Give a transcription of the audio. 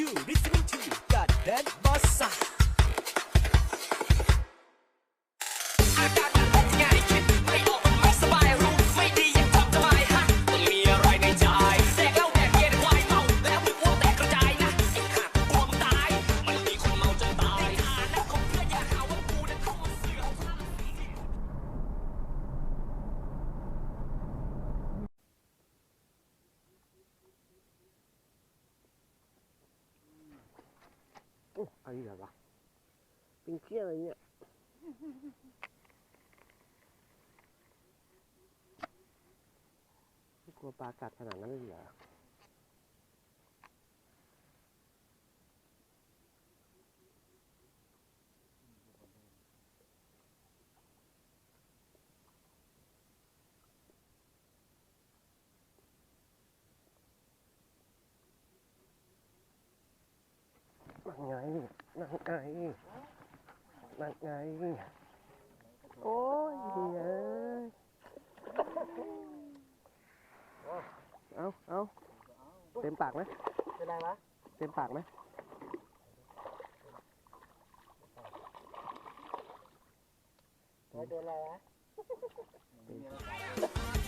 you. Listening to โอ้อะไรเหรอวะเป็นเคี้ยอะไรเนี่ยไม่กลัวปลากัดขนาดนั้นเลยเหรอ นั่งไง นั่งไง นั่งไง โอ้ยเฮ้ยเอาเอาเต็มปากไหมเป็นไรวะเต็มปากไหมโดนอะไรวะเต็ม